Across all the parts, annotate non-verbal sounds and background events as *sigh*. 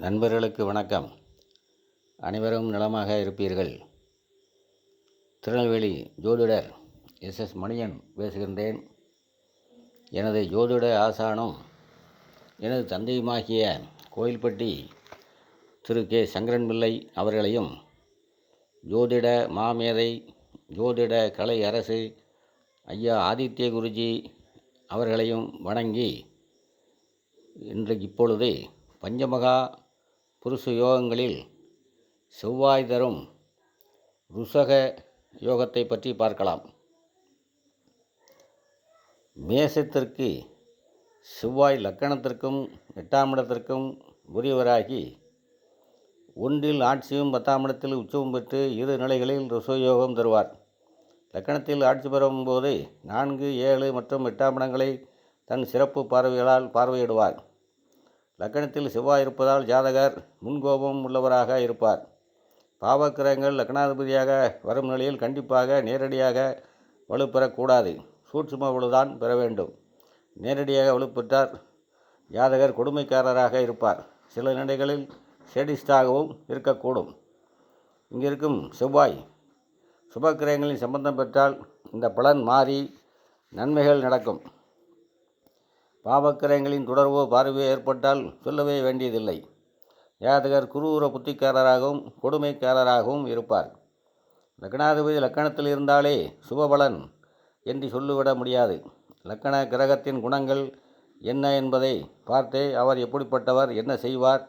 நண்பர்களுக்கு வணக்கம். அனைவரும் நலமாக இருப்பீர்கள். திருநெல்வேலி ஜோதிடர் எஸ். எஸ். மணியன் பேசுகின்றேன். எனது ஜோதிட ஆசானும் எனது தந்தையுமாகிய கோயில்பட்டி திரு. கே. சங்கரன் பிள்ளை அவர்களையும் ஜோதிட மாமேதை ஜோதிட கலை அரசு ஐயா ஆதித்ய குருஜி அவர்களையும் வணங்கி இன்றைக்கு இப்பொழுது பஞ்சமகா புருஷ யோகங்களில் செவ்வாய் தரும் ருசக யோகத்தை பற்றி பார்க்கலாம். மேசத்திற்கு செவ்வாய் லக்கணத்திற்கும் எட்டாம் இடத்திற்கும் உரியவராகி ஒன்றில் ஆட்சியும் பத்தாம் இடத்தில் உச்சவும் பெற்று இரு நிலைகளில் ருசயோகம் தருவார். லக்கணத்தில் ஆட்சி பெறும் போது நான்கு ஏழு மற்றும் எட்டாம் இடங்களை தன் சிறப்பு பார்வைகளால் பார்வையிடுவார். லக்கணத்தில் செவ்வாய் இருப்பதால் ஜாதகர் முன்கோபம் உள்ளவராக இருப்பார். பாவக்கிரகங்கள் லக்னாதிபதியாக வரும் நிலையில் கண்டிப்பாக நேரடியாக வலுப்பெறக்கூடாது. சூட்சும வலுதான் பெற வேண்டும். நேரடியாக வலுப்பெற்றார் ஜாதகர் கொடுமைக்காரராக இருப்பார். சில நிலைகளில் சேடிஸ்டாகவும் இருக்கக்கூடும். இங்கிருக்கும் செவ்வாய். சுபக்கிரகங்களின் சம்பந்தம் பெற்றால் இந்த பலன் மாறி நன்மைகள் நடக்கும். பாவக்கிரகங்களின் தொடர்போ பார்வையோ ஏற்பட்டால் சொல்லவே வேண்டியதில்லை. ஜாதகர் குரூர புத்திக்காரராகவும் கொடுமைக்காரராகவும் இருப்பார். லக்னாதிபதி லக்கணத்தில் இருந்தாலே சுபபலன் என்று சொல்லிவிட முடியாது. லக்கண கிரகத்தின் குணங்கள் என்ன என்பதை பார்த்தே அவர் எப்படிப்பட்டவர் என்ன செய்வார்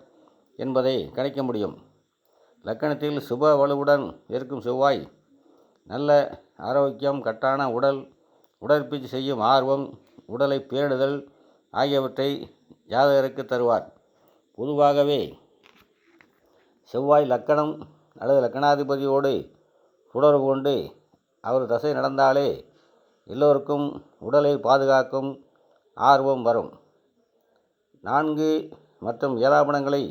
என்பதை கணிக்க முடியும். லக்கணத்தில் சுப வலுவுடன் இருக்கும் செவ்வாய் நல்ல ஆரோக்கியம் கட்டான உடல் உடற்பயிற்சி செய்யும் ஆர்வம் உடலை பேணுதல் ஆகியவற்றை ஜாதகருக்கு தருவார். பொதுவாகவே செவ்வாய் லக்கணம் அல்லது லக்கணாதிபதியோடு தொடர்பு கொண்டு அவர் தசை நடந்தாலே எல்லோருக்கும் உடலை பாதுகாக்கும் ஆர்வம் வரும். நான்கு மற்றும் ஏழாபணங்களை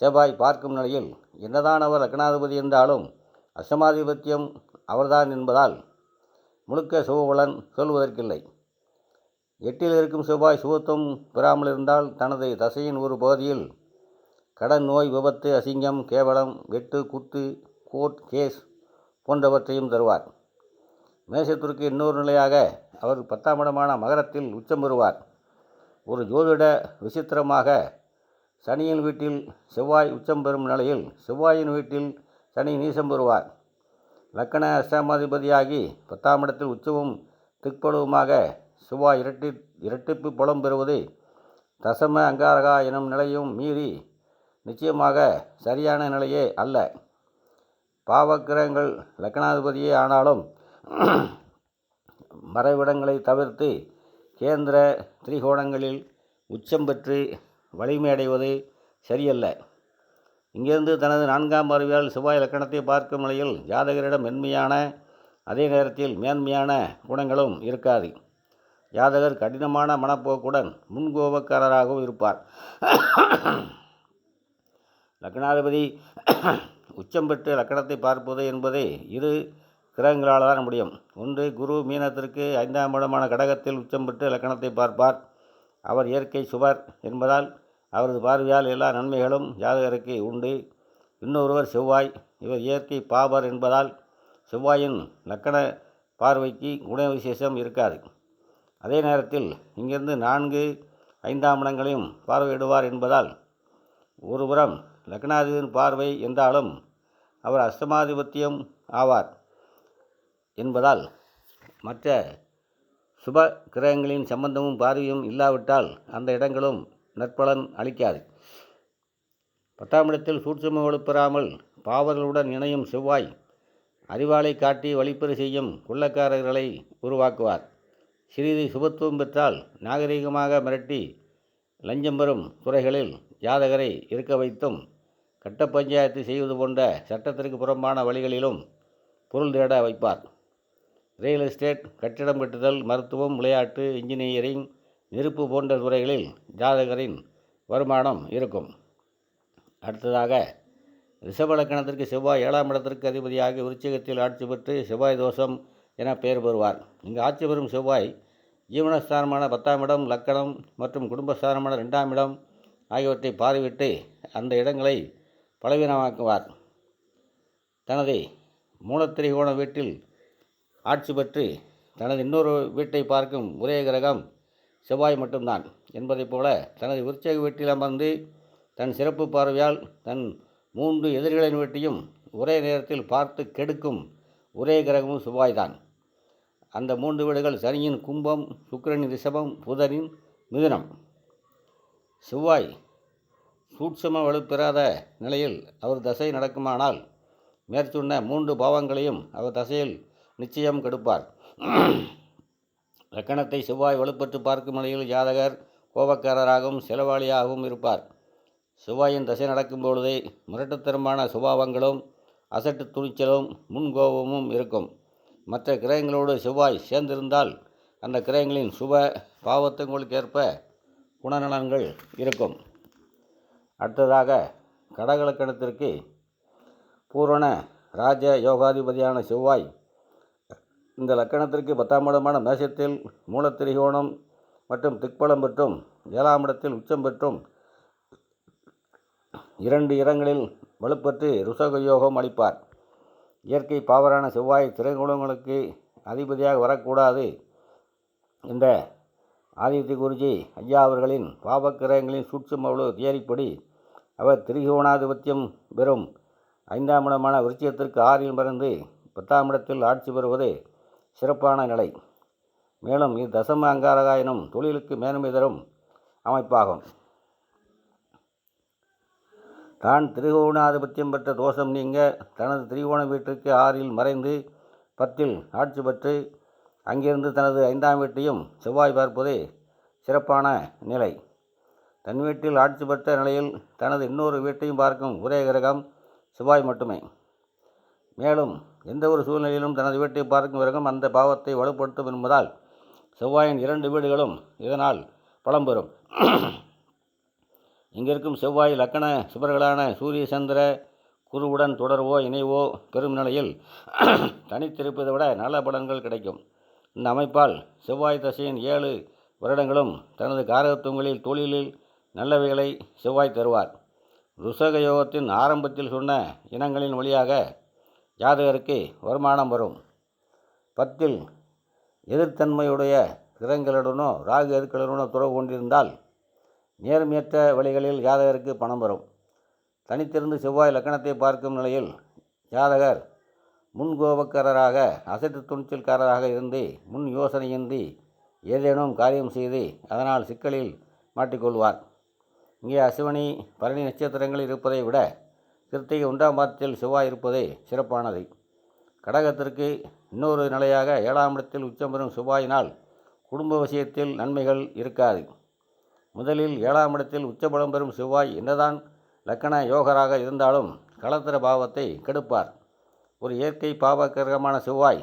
செவ்வாய் பார்க்கும் நிலையில் என்னதான் அவர் லக்னாதிபதி என்றாலும் அசமாதிபத்தியம் அவர்தான் என்பதால் முழுக்க சுபபலன் சொல்வதற்கில்லை. எட்டில் இருக்கும் செவ்வாய் சுகத்துவம் பெறாமல் இருந்தால் தனது தசையின் ஒரு பகுதியில் கடன் நோய் விபத்து அசிங்கம் கேவலம் வெட்டு குத்து கோர்ட் கேஸ் போன்றவற்றையும் தருவார். மேசத்திற்கு இன்னொரு நிலையாக அவர் பத்தாம் இடமான மகரத்தில் உச்சம் பெறுவார். ஒரு ஜோதிட விசித்திரமாக சனியின் வீட்டில் செவ்வாய் உச்சம் பெறும் நிலையில் செவ்வாயின் வீட்டில் சனி நீசம் பெறுவார். லக்கண அஷ்டமாதிபதியாகி பத்தாம் இடத்தில் உச்சமும் திக்பலுவுமாக சிவா இரட்டி இரட்டிப்பு பலம் பெறுவது தசம அங்காரகா எனும் நிலையும் மீறி நிச்சயமாக சரியான நிலையே அல்ல. பாவக்கிரகங்கள் லக்னாதிபதியே ஆனாலும் *clears throat* மறைவிடங்களை தவிர்த்து கேந்திர திரிகோணங்களில் உச்சம் பெற்று வலிமையடைவது சரியல்ல. இங்கிருந்து தனது நான்காம் பார்வையால் செவ்வாய் லக்கணத்தை பார்க்கும் நிலையில் ஜாதகரிடம் மென்மையான அதே நேரத்தில் மேன்மையான குணங்களும் இருக்காது. ஜாதகர் கடினமான மனப்போக்குடன் முன்கோபக்காரராகவும் இருப்பார். லக்னாதிபதி உச்சம் பெற்று லக்கணத்தை பார்ப்பது என்பது இரு கிரகங்களால் தான் முடியும். ஒன்று குரு மீனத்திற்கு ஐந்தாம் இடமான கடகத்தில் உச்சம் பெற்று லக்கணத்தை பார்ப்பார். அவர் இயற்கை சுவர் என்பதால் அவரது பார்வையால் எல்லா நன்மைகளும் ஜாதகருக்கு உண்டு. இன்னொருவர் செவ்வாய். இவர் இயற்கை பாபர் என்பதால் செவ்வாயின் லக்கண பார்வைக்கு குண விசேஷம் இருக்காது. அதே நேரத்தில் இங்கிருந்து நான்கு ஐந்தாம் இடங்களையும் பார்வையிடுவார் என்பதால் ஒருபுறம் லக்னாதிபதியின் பார்வை என்றாலும் அவர் அஷ்டமாதிபத்தியம் ஆவார் என்பதால் மற்ற சுப கிரகங்களின் சம்பந்தமும் பார்வையும் இல்லாவிட்டால் அந்த இடங்களும் நற்பலன் அளிக்காது. பத்தாம் இடத்தில் சூட்சும வலுப்பெறாமல் பாவர்களுடன் இணையும் செவ்வாய் அறிவாளை காட்டி வழிப்பறி செய்யும் கொள்ளக்காரர்களை உருவாக்குவார். சிறிது சுபத்துவம் பெற்றால் நாகரிகமாக மிரட்டி லஞ்சம் பெறும் துறைகளில் ஜாதகரை இருக்க வைத்தும் கட்ட பஞ்சாயத்து செய்வது போன்ற சட்டத்திற்கு புறம்பான வழிகளிலும் பொருள் தேட வைப்பார். ரியல் எஸ்டேட் கட்டிடம் கட்டுதல் மருத்துவம் விளையாட்டு இன்ஜினியரிங் நெருப்பு போன்ற துறைகளில் ஜாதகரின் வருமானம் இருக்கும். அடுத்ததாக ரிஷபலக்கணத்திற்கு செவ்வாய் ஏழாம் இடத்திற்கு அதிபதியாக விருச்சிகத்தில் ஆட்சி பெற்று செவ்வாய் தோஷம் என பெயர் பெறுவார். இங்கு ஆட்சி பெறும் செவ்வாய் ஜீவனஸ்தானமான பத்தாம் இடம் லக்கணம் மற்றும் குடும்பஸ்தானமான ரெண்டாம் இடம் ஆகியவற்றை பார்வையிட்டு அந்த இடங்களை பலவீனமாக்குவார். தனது மூலத்திரிகோண வீட்டில் ஆட்சி பெற்று தனது இன்னொரு வீட்டை பார்க்கும் ஒரே கிரகம் செவ்வாய் மட்டும்தான். என்பதைப் போல தனது விருச்சக வீட்டில் அமர்ந்து தன் சிறப்பு பார்வையால் தன் மூன்று எதிரிகளின் வீட்டையும் ஒரே நேரத்தில் பார்த்து கெடுக்கும் ஒரே கிரகமும் செவ்வாய்தான். அந்த மூன்று வீடுகள் சனியின் கும்பம் சுக்கிரனின் ரிஷபம் புதனின் மிதுனம். செவ்வாய் சூட்சம வலுப்பெறாத நிலையில் அவர் தசை நடக்குமானால் மேற்சொன்ன மூன்று பாவங்களையும் அவர் தசையில் நிச்சயம் கெடுப்பார். லக்கணத்தை செவ்வாய் வலுப்பற்று பார்க்கும் நிலையில் ஜாதகர் கோபக்காரராகவும் செலவாளியாகவும் இருப்பார். செவ்வாயின் தசை நடக்கும் பொழுதே முரட்டுத்தனமான சுபாவங்களும் அசட்டு துணிச்சலும் முன்கோபமும் இருக்கும். மற்ற கிரகங்களோடு செவ்வாய் சேர்ந்திருந்தால் அந்த கிரகங்களின் சுப பாவத்துங்களுக்கேற்ப குணநலன்கள் இருக்கும். அடுத்ததாக கடகலக்கணத்திற்கு பூரண ராஜ யோகாதிபதியான செவ்வாய் இந்த லக்கணத்திற்கு பத்தாம் இடமான மேஷத்தில் மூலத்திரிகோணம் மற்றும் திக்பலம் பெற்றும் ஏழாம் இடத்தில் உச்சம் பெற்றும் இரண்டு இடங்களில் வலுப்பற்று ருசக யோகம் அளிப்பார். இயற்கை பாவரான செவ்வாய் திரைகுணங்களுக்கு அதிபதியாக வரக்கூடாது. இந்த ஆதித்ய குருஜி ஐயா அவர்களின் பாவக்கிரகங்களின் சூட்சுமவளு தியரிப்படி அவர் திரிகோணாதிபத்தியம் பெறும். ஐந்தாம் இடமான விருச்சியத்திற்கு ஆறில் மறந்து பத்தாம் இடத்தில் ஆட்சி பெறுவது சிறப்பான நிலை. மேலும் இது தசம அங்காரகா எனும் தொழிலுக்கு மேன்மை தரும் அமைப்பாகும். தான் திரிகோணாதிபத்தியம் பெற்ற தோஷம் நீங்க தனது திரிகோண வீட்டிற்கு ஆறில் மறைந்து பத்தில் ஆட்சி பெற்று அங்கிருந்து தனது ஐந்தாம் வீட்டையும் செவ்வாய் பார்ப்பது சிறப்பான நிலை. தன் வீட்டில் ஆட்சி பெற்ற நிலையில் தனது இன்னொரு வீட்டையும் பார்க்கும் ஒரே கிரகம் செவ்வாய் மட்டுமே. மேலும் எந்த ஒரு சூழ்நிலையிலும் தனது வீட்டை பார்க்கும் கிரகம் அந்த பாவத்தை வலுப்படுத்தும் என்பதால் செவ்வாயின் இரண்டு வீடுகளும் இதனால் பலம் பெறும். இங்கிருக்கும் செவ்வாய் லக்கண சுபர்களான சூரிய சந்திர குருவுடன் தொடர்வோ இணைவோ பெரும் நிலையில் *clears throat* தனித்திருப்பதை விட நல்ல பலன்கள் கிடைக்கும். இந்த அமைப்பால் செவ்வாய் தசையின் ஏழு வருடங்களும் தனது காரகத்துவங்களில் தொழிலில் நல்லவைகளை செவ்வாய் தருவார். ருசக யோகத்தின் ஆரம்பத்தில் சொன்ன இனங்களின் வழியாக ஜாதகருக்கு வருமானம் வரும். பத்தில் எதிர்த்தன்மையுடைய கிரகங்களுடனோ ராகு எதிர்க்களுடனோ துறவு கொண்டிருந்தால் நேர்மையற்ற வழிகளில் ஜாதகருக்கு பணம் வரும். தனித்திருந்து செவ்வாய் லக்கணத்தை பார்க்கும் நிலையில் ஜாதகர் முன்கோபக்காரராக அசட்டு துணிச்சல்காரராக இருந்து முன் யோசனையின்றி ஏதேனும் காரியம் செய்து அதனால் சிக்கலில் மாட்டிக்கொள்வார். இங்கே அசுவனி பரணி நட்சத்திரங்கள் இருப்பதை விட கிருத்திகை ஒன்றாம் பாதத்தில் செவ்வாய் இருப்பதே சிறப்பானது. கடகத்திற்கு இன்னொரு நிலையாக ஏழாம் இடத்தில் உச்சம் பெறும் செவ்வாயினால் குடும்ப விஷயத்தில் நன்மைகள் இருக்காது. முதலில் ஏழாம் இடத்தில் உச்சபலம் பெறும் செவ்வாய் என்னதான் லக்கண யோகராக இருந்தாலும் களத்திர பாவத்தை கெடுப்பார். ஒரு இயற்கை பாவக்கிரகமான செவ்வாய்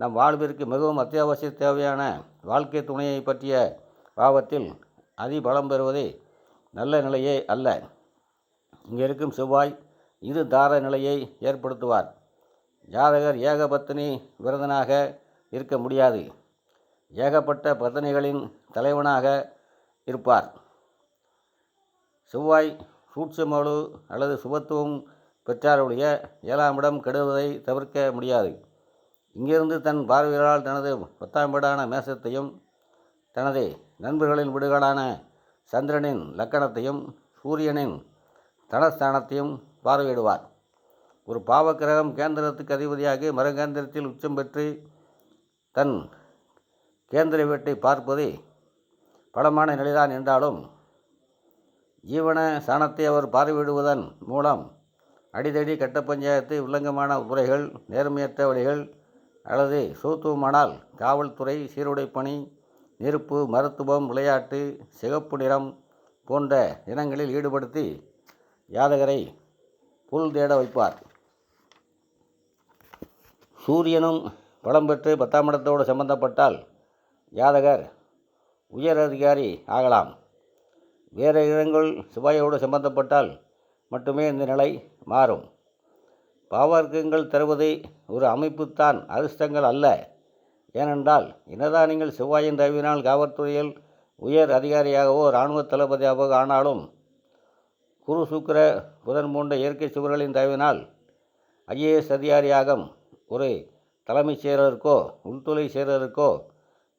நம் வாழ்விற்கு மிகவும் அத்தியாவசிய தேவையான வாழ்க்கை துணையை பற்றிய பாவத்தில் அதிபலம் பெறுவதே நல்ல நிலையே அல்ல. இங்கே இருக்கும் செவ்வாய் இரு தார நிலையை ஏற்படுத்துவார். ஜாதகர் ஏகபத்தினி விரதனாக இருக்க முடியாது. ஏகப்பட்ட பத்தினிகளின் தலைவனாக இருப்பார். செவ்வாய் சூட்சமளு அல்லது சுபத்துவம் பெற்றாருடைய ஏழாம் இடம் கெடுவதை தவிர்க்க முடியாது. இங்கிருந்து தன் பார்வையால் தனது பத்தாம் வீடான மேசத்தையும் தனது நண்பர்களின் வீடுகளான சந்திரனின் லக்கணத்தையும் சூரியனின் தனஸ்தானத்தையும் பார்வையிடுவார். ஒரு பாவக்கிரகம் கேந்திரத்துக்கு அதிபதியாகி மரகேந்திரத்தில் உச்சம் பெற்று தன் கேந்திர வீட்டை பார்ப்பது பலமான நிலைதான் என்றாலும் ஜீவன சாணத்தை அவர் பார்வையிடுவதன் மூலம் அடிதடி கட்ட பஞ்சாயத்து வில்லங்கமான உரைகள் நேர்மையற்ற வழிகள் அல்லது சூத்துவமானால் காவல்துறை சீருடை பணி நெருப்பு மருத்துவம் விளையாட்டு சிகப்பு நிறம் போன்ற இனங்களில் ஈடுபடுத்தி யாதகரை புல் தேட வைப்பார். சூரியனும் பலம் பெற்று பத்தாம் இடத்தோடு சம்பந்தப்பட்டால் ஜாதகர் உயர் அதிகாரி ஆகலாம். வேறு இடங்கள் செவ்வாயோடு சம்பந்தப்பட்டால் மட்டுமே இந்த நிலை மாறும். பாவர்க்கங்கள் தருவது ஒரு அமைப்புத்தான் அதிர்ஷ்டங்கள் அல்ல. ஏனென்றால் என்னதான் நீங்கள் செவ்வாயின் தயவினால் காவல்துறையில் உயர் அதிகாரியாகவோ இராணுவ தளபதியாகவோ ஆனாலும் குரு சுக்கிர புதன் போன்ற இயற்கை சுவர்களின் தயவினால் ஐஏஎஸ் அதிகாரியாகும் ஒரு தலைமைச் செயலருக்கோ உள்துறை செயலருக்கோ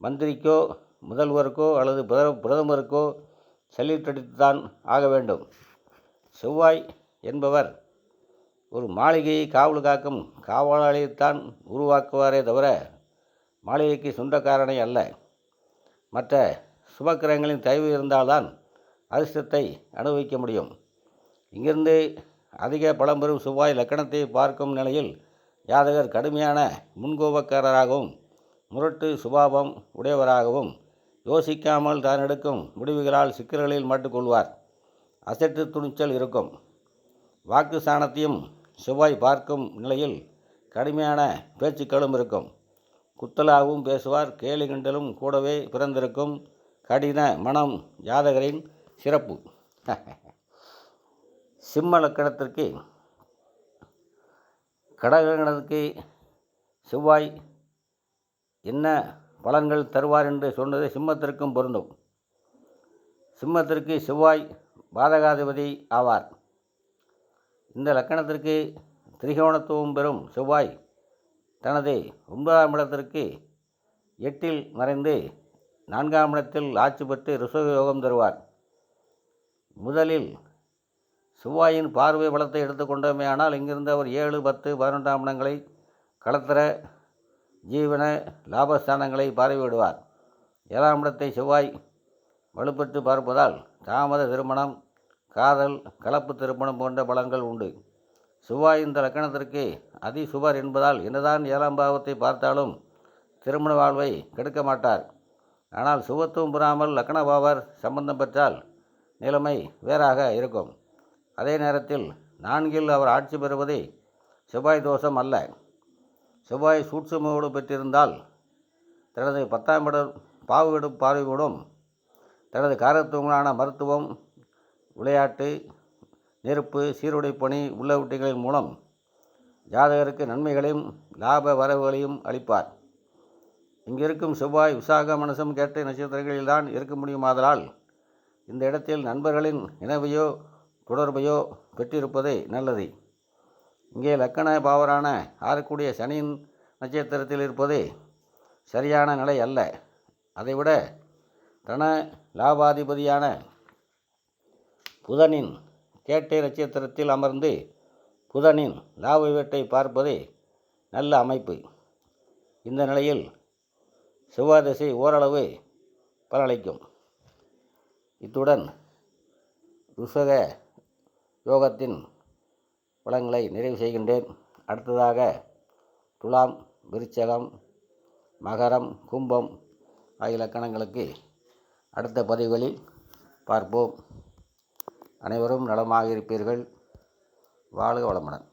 மந்திரிக்கோ முதல்வருக்கோ அல்லது பிரத- பிரதமருக்கோ சல்யூட்டடித்துத்தான் ஆக வேண்டும். செவ்வாய் என்பவர் ஒரு மாளிகையை காவல் காக்கும் காவலாளியைத்தான் உருவாக்குவாரே தவிர மாளிகைக்கு சொந்தக்காரனை அல்ல. மற்ற சுபக்கிரகங்களின் தயவு இருந்தால்தான் அதிர்ஷ்டத்தை அனுபவிக்க முடியும். இங்கிருந்து அதிக பலம் பெறும் செவ்வாய் லக்கணத்தை பார்க்கும் நிலையில் ஜாதகர் கடுமையான முன்கோபக்காரராகவும் முரட்டு சுபாவம் உடையவராகவும் யோசிக்காமல் தான் எடுக்கும். முடிவுகளால் சிக்கல்களில் மாட்டுக்கொள்வார். அசட்டு துணிச்சல் இருக்கும். வாக்கு சாணத்தையும் செவ்வாய் பார்க்கும் நிலையில் கடுமையான பேச்சுக்களும் இருக்கும். குத்தலாகவும் பேசுவார். கேலி கிண்டலும் கூடவே பிறந்திருக்கும். கடின மனம் ஜாதகரின் சிறப்பு. *laughs* சிம்ம லக்கணத்திற்கு கடகணத்துக்கு செவ்வாய் என்ன பலன்கள் தருவார் என்று சொன்னது சிம்மத்திற்கும் பொருந்தும். சிம்மத்திற்கு செவ்வாய் பாதகாதிபதி ஆவார். இந்த லக்கணத்திற்கு திரிகோணத்துவம் பெறும் செவ்வாய் தனது ஒன்பதாம் இடத்திற்கு எட்டில் மறைந்து நான்காம் இடத்தில் ஆட்சி பெற்று ரிஷப யோகம் தருவார். முதலில் செவ்வாயின் பார்வை பலத்தை எடுத்துக்கொண்டோமே ஆனால் இங்கிருந்து அவர் ஏழு பத்து பதினொன்றாம் இடங்களை களத்திர ஜீவன லாபஸ்தானங்களை பார்வையிடுவார். ஏழாம் இடத்தை செவ்வாய் வலுப்பெற்று பார்ப்பதால் தாமத திருமணம் காதல் கலப்பு திருமணம் போன்ற பலங்கள் உண்டு. செவ்வாய் இந்த லக்கணத்திற்கு அதிசுபர் என்பதால் என்னதான் ஏழாம் பாவத்தை பார்த்தாலும் திருமண வாழ்வை கெடுக்க மாட்டார். ஆனால் சுபத்துவம் புறாமல் லக்னபாவர் சம்பந்தம் பெற்றால் நிலைமை வேறாக இருக்கும். அதே நேரத்தில் நான்கில் அவர் ஆட்சி பெறுவது செவ்வாய் தோஷம் அல்ல. செவ்வாய் சூட்சமோடு பெற்றிருந்தால் தனது பத்தாம் இடம் பாவுவிடும் பார்வையோடும் தனது காரத்துவங்களான மருத்துவம் விளையாட்டு நெருப்பு சீருடை பணி உள்ளவற்றிகளின் மூலம் ஜாதகருக்கு நன்மைகளையும் லாப வரவுகளையும் அளிப்பார். இங்கிருக்கும் செவ்வாய் விசாக மனசம் கேட்ட நட்சத்திரங்களில்தான் இருக்க முடியுமாதலால் இந்த இடத்தில் நண்பர்களின் இனவையோ தொடர்பையோ பெற்றிருப்பதே நல்லது. இங்கே லக்கண பாவரான ஆறக்கூடிய சனியின் நட்சத்திரத்தில் இருப்பது சரியான நிலை அல்ல. அதைவிட தன லாபாதிபதியான புதனின் கேட்டை நட்சத்திரத்தில் அமர்ந்து புதனின் லாப வீட்டை பார்ப்பது நல்ல அமைப்பு. இந்த நிலையில் செவ்வாய் திசை ஓரளவு பலனளிக்கும். இத்துடன் ருஷக யோகத்தின் பலன்களை நிறைவு செய்கின்றேன். அடுத்ததாக துலாம் விருச்சகம் மகரம் கும்பம் ஆகிய இலக்கணங்களுக்கு அடுத்த பதிவுகளில் பார்ப்போம். அனைவரும் நலமாக இருப்பீர்கள். வாழ்க வளமுடன்.